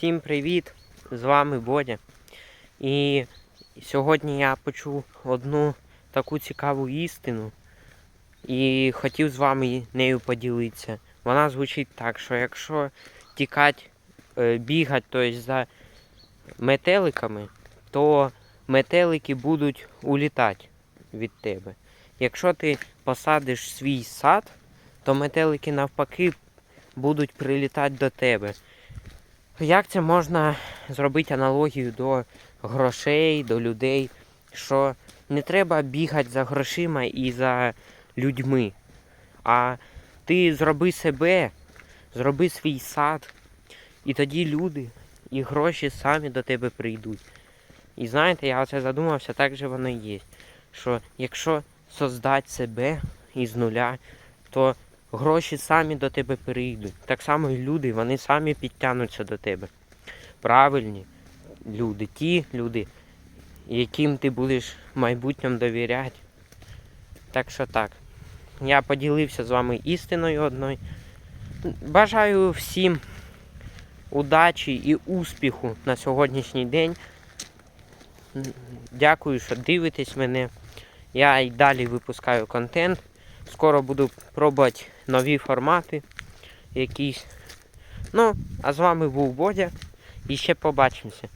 Всім привіт! З вами Бодя. І сьогодні я почув одну таку цікаву істину і хотів з вами нею поділитися. Вона звучить так, що якщо тікати, е, бігати тобто, за метеликами, то метелики будуть улітати від тебе. Якщо ти посадиш свій сад, то метелики навпаки будуть прилітати до тебе. Як це можна зробити аналогію до грошей, до людей, що не треба бігати за грошима і за людьми, а ти зроби себе, зроби свій сад, і тоді люди і гроші самі до тебе прийдуть. І знаєте, я оце задумався, так же воно і є. Що якщо создати себе із нуля, то гроші самі до тебе перейдуть. Так само і люди, вони самі підтягнуться до тебе. Правильні люди, ті люди, яким ти будеш в майбутньому довіряти. Так що так. Я поділився з вами істиною одною. Бажаю всім удачі і успіху на сьогоднішній день. Дякую, що дивитесь мене. Я і далі випускаю контент. Скоро буду пробувати нові формати якісь. Ну, а з вами був Бодя. І ще побачимося.